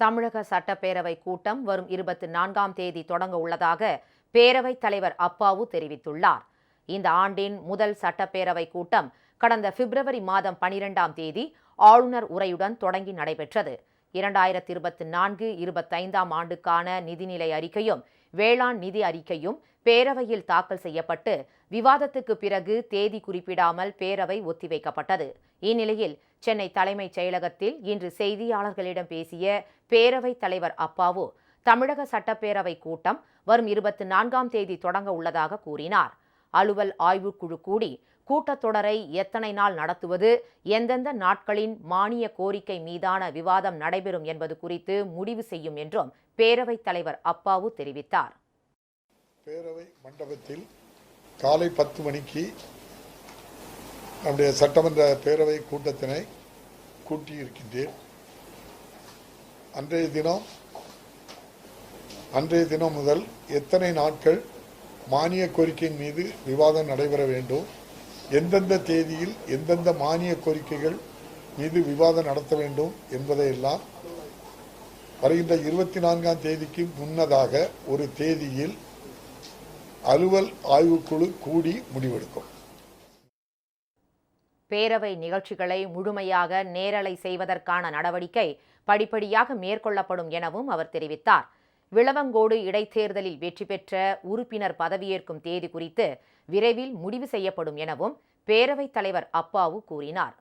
தமிழக சட்டப்பேரவை கூட்டம் வரும் இருபத்தி நான்காம் தேதி தொடங்க உள்ளதாக பேரவைத் தலைவர் அப்பாவு தெரிவித்துள்ளார். இந்த ஆண்டின் முதல் சட்டப்பேரவை கூட்டம் கடந்த பிப்ரவரி மாதம் பனிரெண்டாம் தேதி ஆளுநர் உரையுடன் தொடங்கி நடைபெற்றது. இரண்டாயிரத்தி இருபத்தி நான்கு இருபத்தைந்தாம் ஆண்டுக்கான நிதிநிலை அறிக்கையும் வேளாண் நிதி அறிக்கையும் பேரவையில் தாக்கல் செய்யப்பட்டு விவாதத்துக்கு பிறகு தேதி குறிப்பிடாமல் பேரவை ஒத்திவைக்கப்பட்டது. இந்நிலையில் சென்னை தலைமைச் செயலகத்தில் இன்று செய்தியாளர்களிடம் பேசிய பேரவைத் தலைவர் அப்பாவு தமிழக சட்டப்பேரவை கூட்டம் வரும் இருபத்தி நான்காம் தேதி தொடங்க உள்ளதாக கூறினார். அலுவல் ஆய்வுக்குழு கூடி கூட்டத்தொடரை எத்தனை நாள் நடத்துவது எந்தெந்த நாட்களின் மானிய கோரிக்கை மீதான விவாதம் நடைபெறும் என்பது குறித்து முடிவு செய்யும் என்றும் பேரவைத் தலைவர் அப்பாவு தெரிவித்தார். பேரவை மண்டபத்தில் காலை பத்து மணிக்கு நம்முடைய சட்டமன்ற பேரவை கூட்டத்தினை கூட்டியிருக்கின்றேன். அன்றைய தினம் அன்றைய தினம் முதல் எத்தனை நாட்கள் மானிய கோரிக்கையின் மீது விவாதம் நடைபெற வேண்டும். எந்தெந்த தேதியில் எந்தெந்த மானிய கோரிக்கைகள் மீது விவாதம் நடத்த வேண்டும் என்பதையெல்லாம் வருகின்ற இருபத்தி நான்காம் தேதிக்கு முன்னதாக ஒரு தேதியில் அலுவல் ஆய்வுக்குழு கூடி முடிவெடுக்கும். பேரவை நிகழ்ச்சிகளை முழுமையாக நேரலை செய்வதற்கான நடவடிக்கை படிப்படியாக மேற்கொள்ளப்படும் எனவும் அவர் தெரிவித்தார். விளவங்கோடு இடைத்தேர்தலில் வெற்றி பெற்ற உறுப்பினர் பதவியேற்கும் தேதி குறித்து விரைவில் முடிவு செய்யப்படும் எனவும் பேரவைத் தலைவர் அப்பாவு கூறினார்.